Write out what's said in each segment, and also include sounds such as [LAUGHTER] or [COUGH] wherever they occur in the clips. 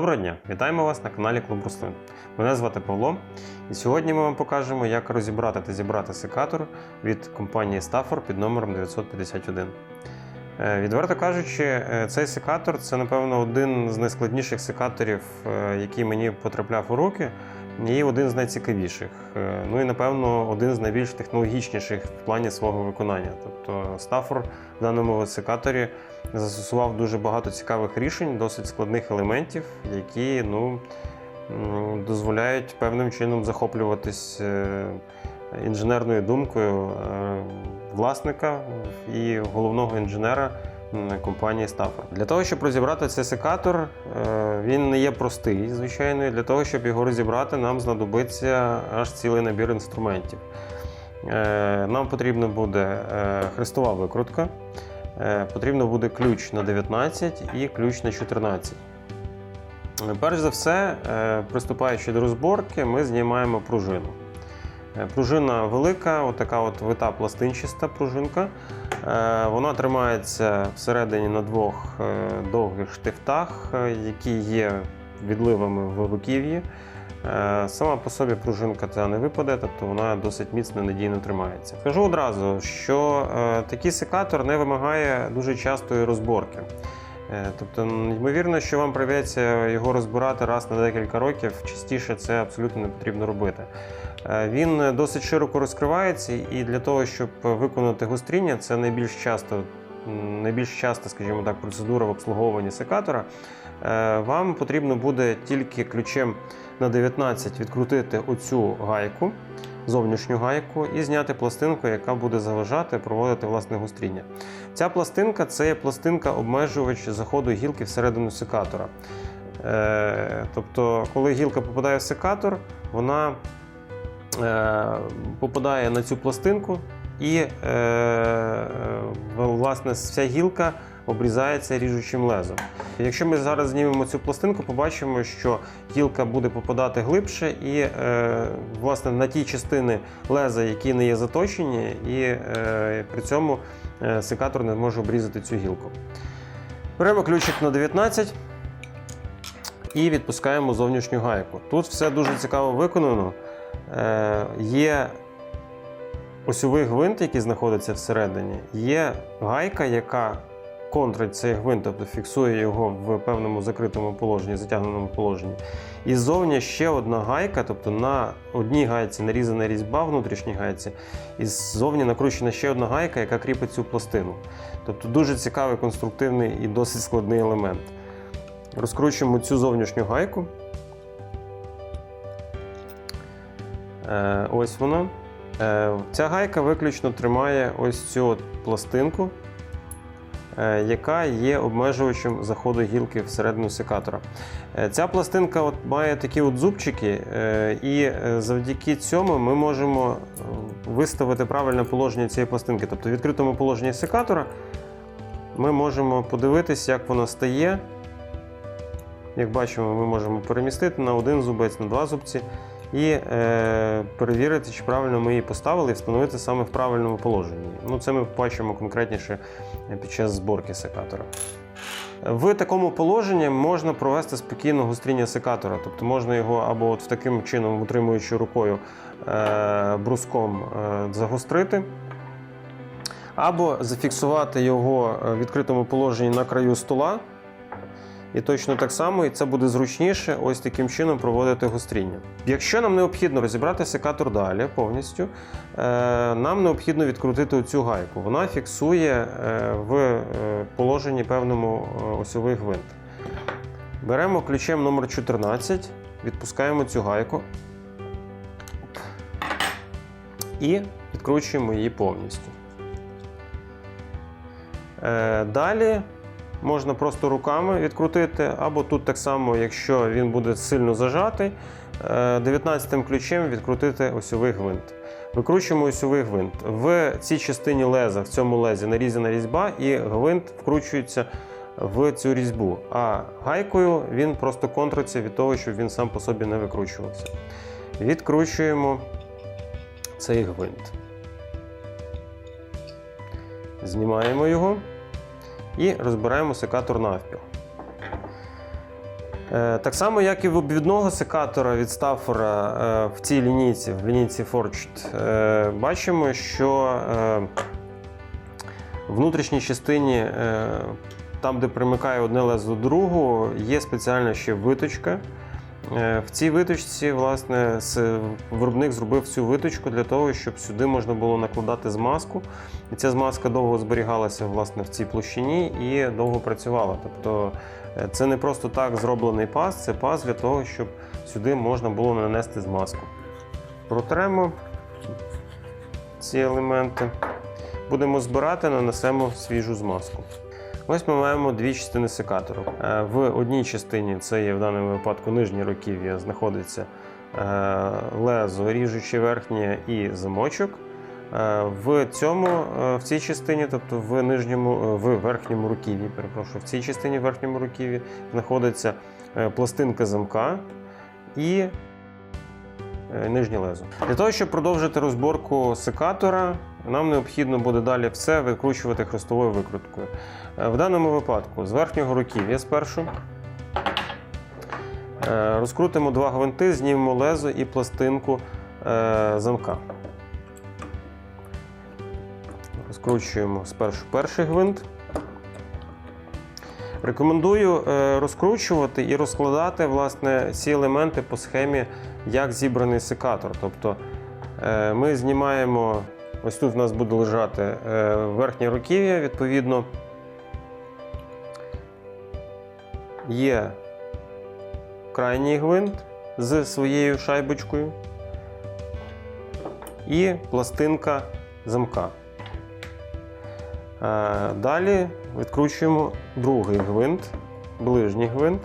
Доброго дня! Вітаємо вас на каналі Клуб Руслин. Мене звати Павло, і сьогодні ми вам покажемо, як розібрати та зібрати секатор від компанії Stafford під номером 951. Е, Відверто кажучи, е, цей секатор це, напевно, один з найскладніших секаторів, е, який мені потрапляв у руки, і один з найцікавіших. Ну і, напевно, один з найбільш технологічніших в плані свого виконання. Тобто Stafford в даному секаторі застосував дуже багато цікавих рішень, досить складних елементів, які ну, дозволяють певним чином захоплюватись е, інженерною думкою е, власника і головного інженера компанії Stafford. Для того, щоб розібрати цей секатор, е, він не є простий, звичайно. Для того, щоб його розібрати, нам знадобиться аж цілий набір інструментів. Нам потрібна буде хрестова викрутка. Е, Потрібно буде ключ на 19 і ключ на 14. Е, Перш за все, е, приступаючи до розборки, ми знімаємо пружину. Пружина велика, отака от вита пластинчаста пружинка. Вона тримається всередині на двох довгих штифтах, які є відливами в руків'ї. Е, Сама по собі пружинка ця не випаде, тобто вона досить міцно надійно тримається. Скажу одразу, що е, такий секатор не вимагає дуже частої розборки. Е, Тобто, ймовірно, що вам прийдеться його розбирати раз на декілька років, частіше це абсолютно не потрібно робити. Він досить широко розкривається, і для того, щоб виконати гостріння, це найбільш часто, найбільш часто, скажімо так, процедура в обслуговуванні секатора. Е, Вам потрібно буде тільки ключем на 19 відкрутити оцю гайку, зовнішню гайку, і зняти пластинку, яка буде заважати проводити власне гостріння. Ця пластинка це є пластинка обмежувач заходу гілки всередину секатора. Е, тобто, коли гілка попадає в секатор, вона е, попадає на цю пластинку, і власне вся гілка обрізається ріжучим лезом. Якщо ми зараз знімемо цю пластинку, побачимо, що гілка буде попадати глибше, і е, власне на ті частини леза, які не є заточені, і е, при цьому е, секатор не зможе обрізати цю гілку. Беремо ключик на 19 і відпускаємо зовнішню гайку. Тут все дуже цікаво виконано. Е, Є осьовий гвинт, який знаходиться всередині, є гайка, яка контрить цей гвинт, тобто фіксує його в певному закритому положенні, затягненому положенні. І ззовні ще одна гайка, тобто на одній гайці нарізана різьба внутрішній гайці, і ззовні накручена ще одна гайка, яка кріпить цю пластину. Тобто дуже цікавий, конструктивний і досить складний елемент. Розкручуємо цю зовнішню гайку. Е, ось вона. Е, ця гайка виключно тримає ось цю от пластинку, яка є обмежувачем заходу гілки всередину секатора. Е, Ця пластинка от має такі от зубчики, е, і е, завдяки цьому ми можемо е, виставити правильне положення цієї пластинки. Тобто в відкритому положенні секатора ми можемо подивитися, як вона стає. Як бачимо, ми можемо перемістити на один зубець, на два зубці і е, перевірити, чи правильно ми її поставили і встановити саме в правильному положенні. Ну, це ми побачимо конкретніше під час зборки секатора. В такому положенні можна провести спокійно гостріння секатора, тобто можна його або от таким чином, утримуючи рукою е, бруском, е, загострити, або зафіксувати його в відкритому положенні на краю стола. І точно так само, і це буде зручніше ось таким чином проводити гостріння. Якщо нам необхідно розібрати секатор далі повністю, е, нам необхідно відкрутити цю гайку. Вона фіксує е, в е, положенні певному осьовий гвинт. Беремо ключем номер 14, відпускаємо цю гайку і відкручуємо її повністю. Далі можна просто руками відкрутити, або тут так само, якщо він буде сильно зажатий, 19 ключем відкрутити осьовий гвинт. Викручуємо осьовий гвинт. В цій частині леза, в цьому лезі нарізана різьба, і гвинт вкручується в цю різьбу. А гайкою він просто контриться від того, щоб він сам по собі не викручувався. Відкручуємо цей гвинт. Знімаємо його і розбираємо секатор навпіл. Е, Так само, як і в обвідного секатора від Stafford е, в цій лінійці, в лінійці Forged, е, бачимо, що в внутрішній частині, там, де примикає одне лезо до другого, є спеціальна ще виточка. Е, В цій виточці, власне, виробник зробив цю виточку для того, щоб сюди можна було накладати змазку. І ця змазка довго зберігалася власне, в цій площині і довго працювала. Тобто е, це не просто так зроблений паз, це паз для того, щоб сюди можна було нанести змазку. Протремо ці елементи. Будемо збирати, нанесемо свіжу змазку. Ось ми маємо дві частини секатору. Е, В одній частині це є в даному випадку нижнє руків'я, знаходиться е, лезо, ріжуче верхнє і замочок. Е, В цьому, в цій частині, тобто в нижньому, в верхньому руків'ї, перепрошую, в цій частині в верхньому руків'ї знаходиться пластинка замка і нижнє лезо. Для того, щоб продовжити розборку секатора, нам необхідно буде далі все викручувати хрестовою викруткою. Е, В даному випадку з верхнього руків'я спершу е, розкрутимо два гвинти, знімемо лезо і пластинку е, замка. Розкручуємо спершу перший гвинт. Рекомендую розкручувати і розкладати власне, ці елементи по схемі, як зібраний секатор. Тобто ми знімаємо, ось тут в нас буде лежати е, верхнє руків'я, відповідно, є крайній гвинт з своєю шайбочкою і пластинка замка. Е, Далі відкручуємо другий гвинт, ближній гвинт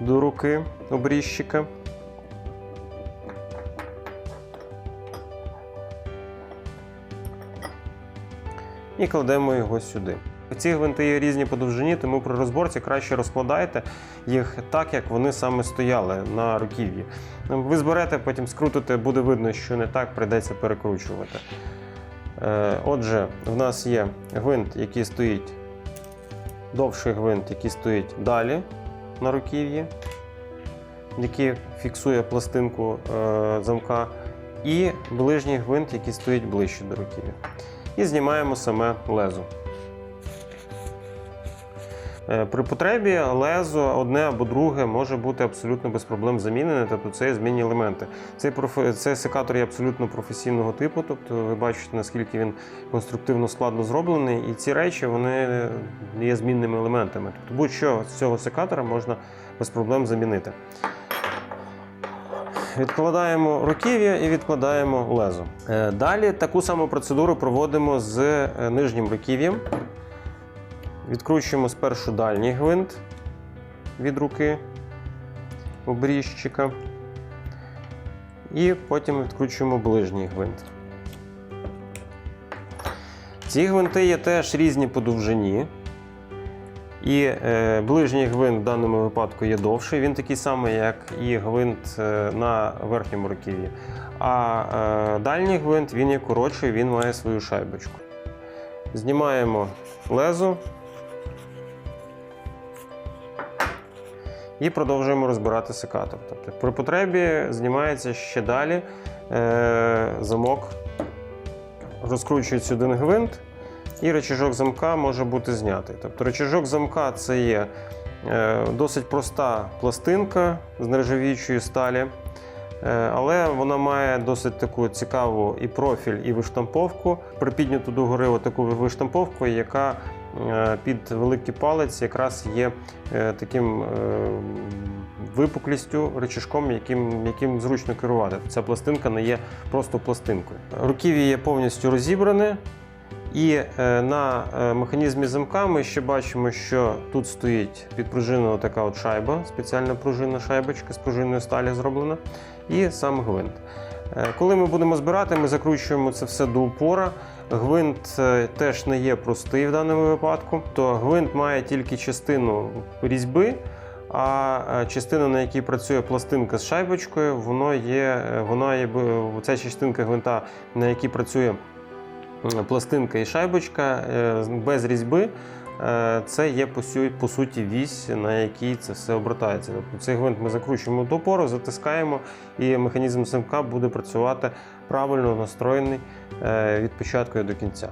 до руки обрізчика. І кладемо його сюди. Ці гвинти є різні по довжині, тому при розборці краще розкладайте їх так, як вони саме стояли на руків'ї. Ви зберете, потім скрутите, буде видно, що не так, прийдеться перекручувати. Е, Отже, в нас є гвинт, який стоїть, довший гвинт, який стоїть далі на руків'ї, який фіксує пластинку е, замка, і ближній гвинт, який стоїть ближче до руків'я. І знімаємо саме лезо. Е, При потребі лезо одне або друге може бути абсолютно без проблем замінене, тобто це змінні елементи. Цей, профе... Цей секатор є абсолютно професійного типу, тобто ви бачите, наскільки він конструктивно складно зроблений, і ці речі вони є змінними елементами. Тобто будь-що з цього секатора можна без проблем замінити. Відкладаємо руків'я і відкладаємо лезо. Е, Далі таку саму процедуру проводимо з е, нижнім руків'ям. Відкручуємо спершу дальній гвинт від руки обрізчика. І потім відкручуємо ближній гвинт. Ці гвинти є теж різні по довжині. І е, ближній гвинт в даному випадку є довший, він такий самий, як і гвинт е, на верхньому руків'ї. А е, дальній гвинт він є коротший, він має свою шайбочку. Знімаємо лезо і продовжуємо розбирати секатор. Тобто при потребі знімається ще далі е, замок, розкручується один гвинт, і речіжок замка може бути знятий. Тобто речіжок замка це є е, досить проста пластинка з нержавіючої сталі. Е, Але вона має досить таку цікаву і профіль, і виштамповку. Припідняту догори таку виштамповку, яка е, під великий палець якраз є таким випуклістю, речішком, яким, яким зручно керувати. Ця пластинка не є просто пластинкою. Руків'я є повністю розібране. І е, на е, механізмі замка ми ще бачимо, що тут стоїть підпружинена така от шайба, спеціальна пружинна шайбочка з пружинної сталі зроблена, і сам гвинт. Е, Коли ми будемо збирати, ми закручуємо це все до упора. Гвинт теж не є простий в даному випадку, то гвинт має тільки частину різьби. А частина, на якій працює пластинка з шайбочкою, воно є, вона є ця частинка гвинта, на якій працює пластинка і шайбочка е, без різьби, е, це є по суті вісь, на якій це все обертається. Тобто цей гвинт ми закручуємо до опору, затискаємо, і механізм замка буде працювати правильно настроєний е, від початку і до кінця.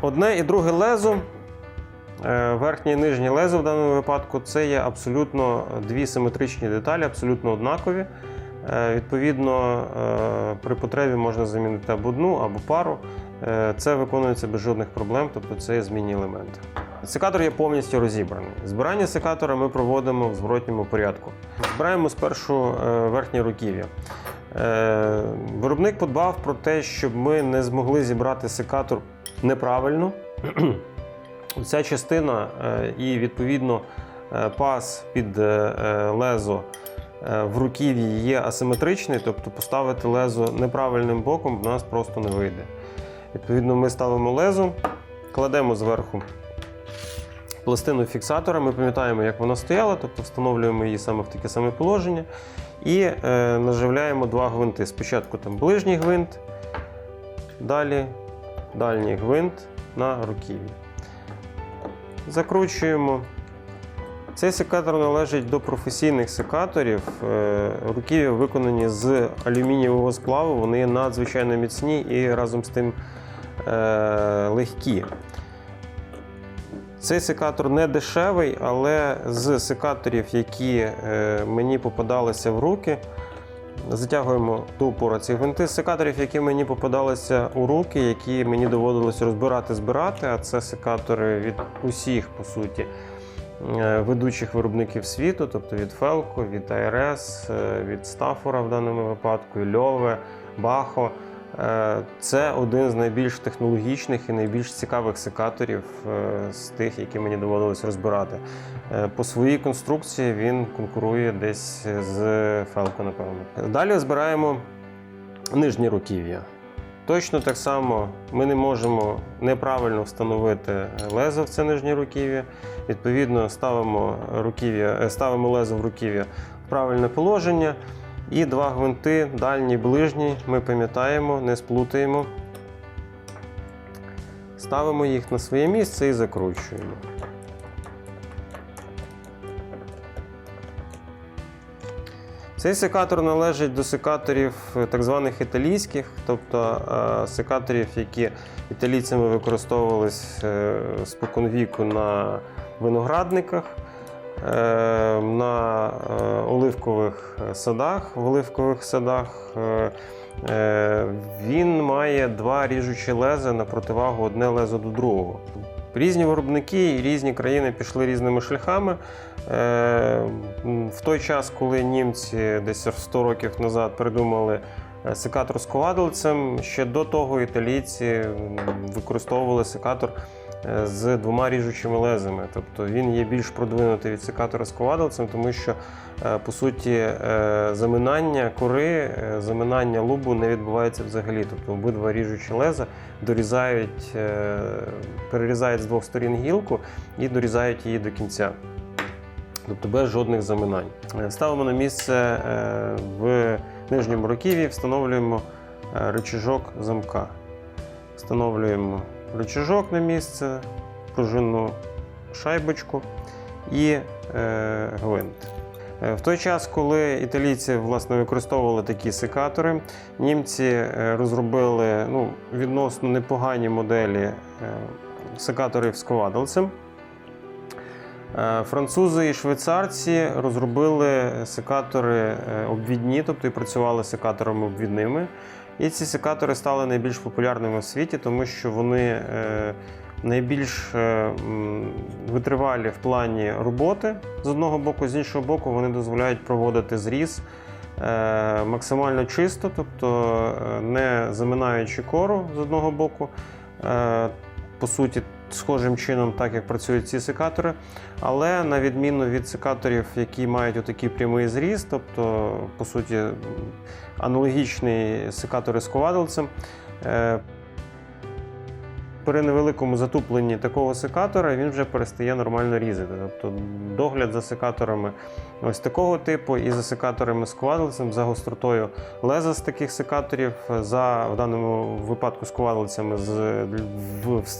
Одне і друге лезо, верхнє і нижнє лезо в даному випадку, це є абсолютно дві симетричні деталі, абсолютно однакові. Е, Відповідно, е, при потребі можна замінити або одну, або пару. Е, Це виконується без жодних проблем, тобто це змінні елементи. Секатор є повністю розібраний. Збирання секатора ми проводимо в зворотньому порядку. Збираємо спершу верхнє руків'я. Виробник подбав про те, щоб ми не змогли зібрати секатор неправильно. [CLEARS THROAT] Ця частина і відповідно пас під лезо в руків'ї є асиметричний, тобто поставити лезо неправильним боком в нас просто не вийде. Відповідно, ми ставимо лезо, кладемо зверху пластину фіксатора. Ми пам'ятаємо, як вона стояла, тобто встановлюємо її саме в таке саме положення і е, наживляємо два гвинти. Спочатку там ближній гвинт, далі дальній гвинт на руків'ї. Закручуємо. Цей секатор належить до професійних секаторів. Е, Руків'я виконані з алюмінієвого сплаву, вони надзвичайно міцні і разом з тим е, легкі. Цей секатор не дешевий, але з секаторів, які е, мені попадалися в руки, затягуємо до упора ці гвинти. З секаторів, які мені попадалися у руки, які мені доводилось розбирати, збирати, а це секатори від усіх, по суті, ведучих виробників світу, тобто від Felco, від ARS, е, від Staffora в даному випадку, Льове, Бахо. Е, Це один з найбільш технологічних і найбільш цікавих секаторів е, з тих, які мені доводилось розбирати. Е, По своїй конструкції він конкурує десь з Felco, напевно. Далі збираємо нижнє руків'я. Точно так само ми не можемо неправильно встановити лезо в це нижнє руків'я. Відповідно, ставимо, руків'я, е, ставимо лезо в руків'я в правильне положення. І два гвинти, дальній, ближній, ми пам'ятаємо, не сплутаємо. Ставимо їх на своє місце і закручуємо. Цей секатор належить до секаторів е, так званих італійських, тобто е, секаторів, які італійцями використовувались е, споконвіку на виноградниках, на оливкових садах. В оливкових садах він має два ріжучі леза на противагу одне лезо до другого. Різні виробники і різні країни пішли різними шляхами. Е, В той час, коли німці десь 100 років назад придумали е, секатор з ковадельцем, ще до того італійці використовували секатор з двома ріжучими лезами. Тобто він є більш продвинутий від секатора з ковадельцем, тому що е, по суті е, заминання кори, е, заминання лубу не відбувається взагалі. Тобто обидва ріжучі леза дорізають, е, перерізають з двох сторін гілку і дорізають її до кінця. Тобто без жодних заминань. Е, Ставимо на місце е, в нижньому руків'ї, встановлюємо е, рычажок замка. Встановлюємо рычажок на місце, пружинну шайбочку і е, гвинт. Е, В той час, коли італійці власне, використовували такі секатори, німці е, розробили ну, відносно непогані моделі е, секаторів з ковадельцем. Е, Французи і швейцарці розробили секатори обвідні, тобто і працювали секаторами обвідними. І ці секатори стали найбільш популярними в світі, тому що вони е, найбільш е, витривалі в плані роботи з одного боку, з іншого боку, вони дозволяють проводити зріз е, максимально чисто, тобто не заминаючи кору з одного боку. По суті, схожим чином, так як працюють ці секатори. Але на відміну від секаторів, які мають отакий прямий зріз, тобто, по суті, аналогічні секатори з ковадельцем, е, при невеликому затупленні такого секатора він вже перестає нормально різати. Тобто догляд за секаторами ось такого типу і за секаторами з квадлицем, за гостротою леза з таких секаторів, за в даному випадку з квадлицями з,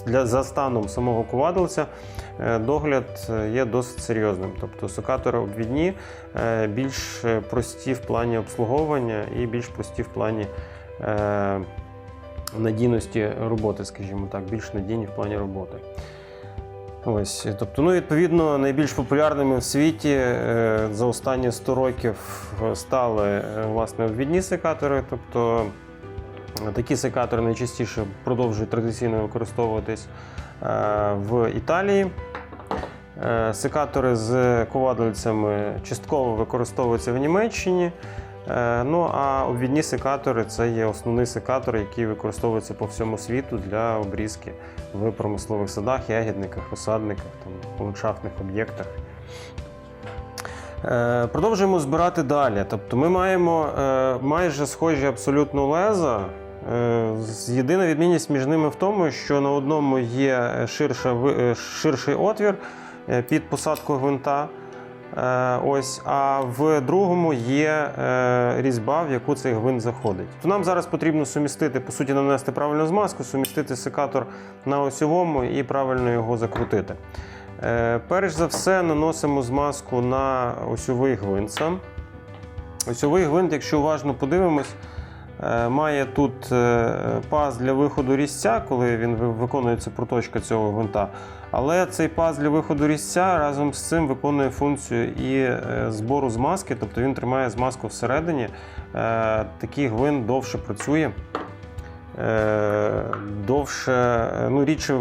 для, за станом самого квадлиця, е, догляд є досить серйозним. Тобто секатори обвідні е, більш прості в плані обслуговування і більш прості в плані. Надійності роботи, скажімо так, більш надійні в плані роботи. Ось, тобто, ну, відповідно, найбільш популярними в світі е, за останні 100 років стали е, власне обвідні секатори. Тобто такі секатори найчастіше продовжують традиційно використовуватись е, в Італії. Секатори з ковадельцями частково використовуються в Німеччині. Е, Ну а обвідні секатори це є основний секатор, який використовується по всьому світу для обрізки в промислових садах, ягідниках, розсадниках, там, ландшафтних об'єктах. Е, Продовжуємо збирати далі. Тобто ми маємо е, майже схожі абсолютно леза. Єдина відмінність між ними в тому, що на одному є ширша, ширший отвір під посадку гвинта. Е, Ось, а в другому є е, різьба, в яку цей гвинт заходить. То нам зараз потрібно сумістити, по суті, нанести правильну змазку, сумістити секатор на осьовому і правильно його закрутити. Е, Перш за все, наносимо змазку на осьовий гвинт сам. Осьовий гвинт, якщо уважно подивимось, має тут паз для виходу різця, коли він виконується проточка цього гвинта. Але цей паз для виходу різця разом з цим виконує функцію і е, збору змазки, тобто він тримає змазку всередині. Е, Такий гвинт довше працює. Е, Довше, ну, рідше,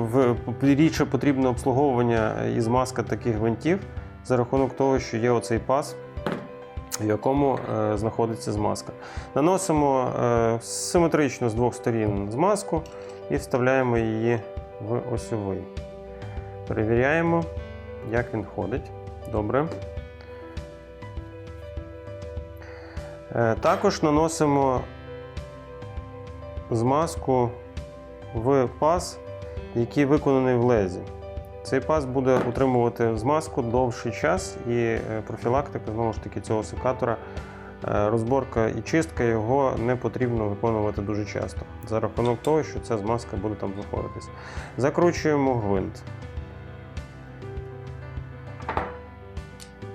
рідше потрібне обслуговування і змазка таких гвинтів за рахунок того, що є оцей паз, в якому знаходиться змазка. Наносимо симетрично з двох сторін змазку і вставляємо її в осьовий. Перевіряємо, як він ходить. Добре. Е, Також наносимо змазку в паз, який виконаний в лезі. Цей паз буде утримувати змазку довший час і е, профілактика знову ж таки цього секатора. е, Розборка і чистка його не потрібно виконувати дуже часто, за рахунок того, що ця змазка буде там знаходитись. Закручуємо гвинт.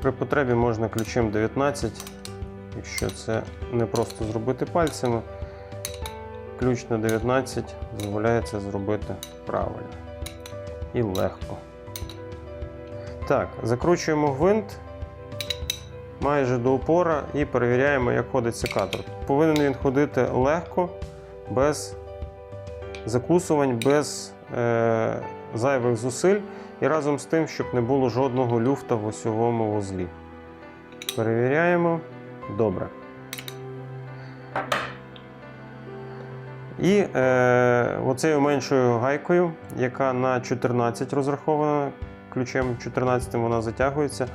При потребі можна ключем 19, якщо це не просто зробити пальцями. Ключ на 19 дозволяє це зробити правильно і легко. Так, закручуємо гвинт майже до упора і перевіряємо, як ходить секатор. Повинен він ходити легко, без закусувань, без е, зайвих зусиль і разом з тим, щоб не було жодного люфта в осьовому вузлі. Перевіряємо. Добре. І е, оцею меншою гайкою, яка на 14 розрахована, ключем 14 вона затягується,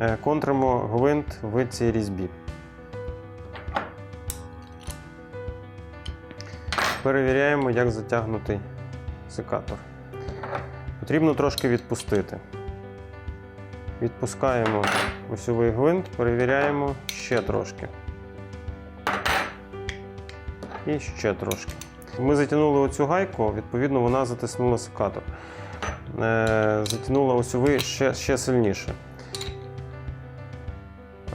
е, контримо гвинт в цій різьбі. Перевіряємо, як затягнутий секатор. Потрібно трошки відпустити. Відпускаємо осьовий гвинт, перевіряємо ще трошки. І ще трошки. Ми затягнули оцю гайку, відповідно, вона затиснула секатор. Е, Затягнула осьовий ще, ще сильніше.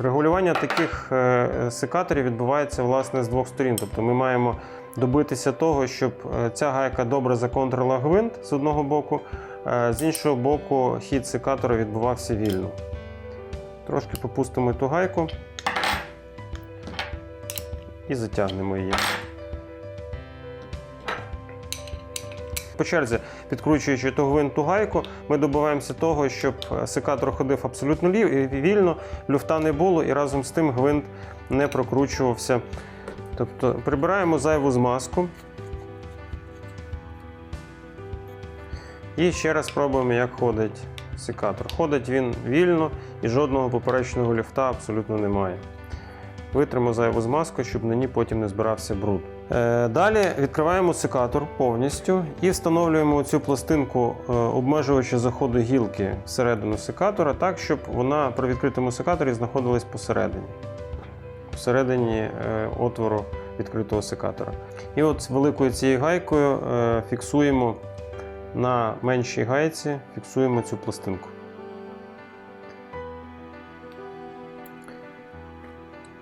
Регулювання таких е, секаторів відбувається власне з двох сторін. Тобто ми маємо добитися того, щоб е, ця гайка добре законтрила гвинт з одного боку, з іншого боку, хід секатора відбувався вільно. Трошки попустимо ту гайку і затягнемо її. По черзі, підкручуючи ту гвинт ту гайку, ми добиваємося того, щоб секатор ходив абсолютно вільно, люфта не було і разом з тим гвинт не прокручувався. Тобто прибираємо зайву змазку. І ще раз спробуємо, як ходить секатор. Ходить він вільно і жодного поперечного люфта абсолютно немає. Витримо зайву змазку, щоб на ній потім не збирався бруд. Е, Далі відкриваємо секатор повністю і встановлюємо цю пластинку е, обмежувача заходу гілки всередину секатора так, щоб вона при відкритому секаторі знаходилась посередині, посередині е, отвору відкритого секатора. І от з великою цією гайкою фіксуємо на меншій гайці, фіксуємо цю пластинку.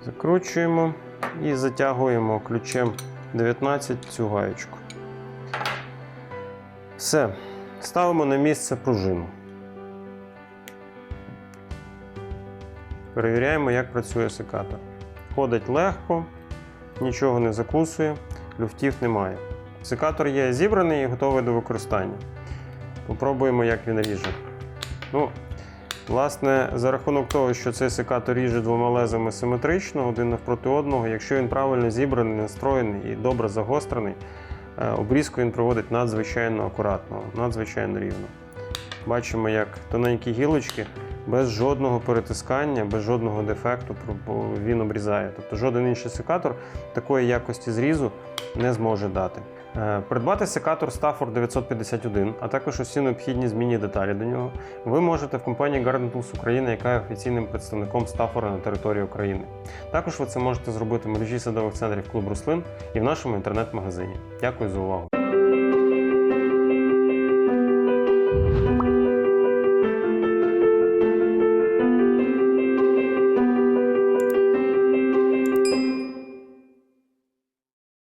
Закручуємо і затягуємо ключем 19 цю гаєчку. Все. Ставимо на місце пружину. Перевіряємо, як працює секатор. Ходить легко, нічого не закусує, люфтів немає. Секатор є зібраний і готовий до використання. Попробуємо, як він ріже. Ну, Власне, за рахунок того, що цей секатор ріже двома лезами симетрично, один навпроти одного, якщо він правильно зібраний, настроєний і добре загострений, е, обрізку він проводить надзвичайно акуратно, надзвичайно рівно. Бачимо, як тоненькі гілочки без жодного перетискання, без жодного дефекту він обрізає. Тобто жоден інший секатор такої якості зрізу не зможе дати. Е, Придбати секатор Stafford 951, а також усі необхідні змінні деталі до нього, ви можете в компанії Garden Tools Україна, яка є офіційним представником Стафора на території України. Також ви це можете зробити в мережі садових центрів клуб Руслин і в нашому інтернет-магазині. Дякую за увагу!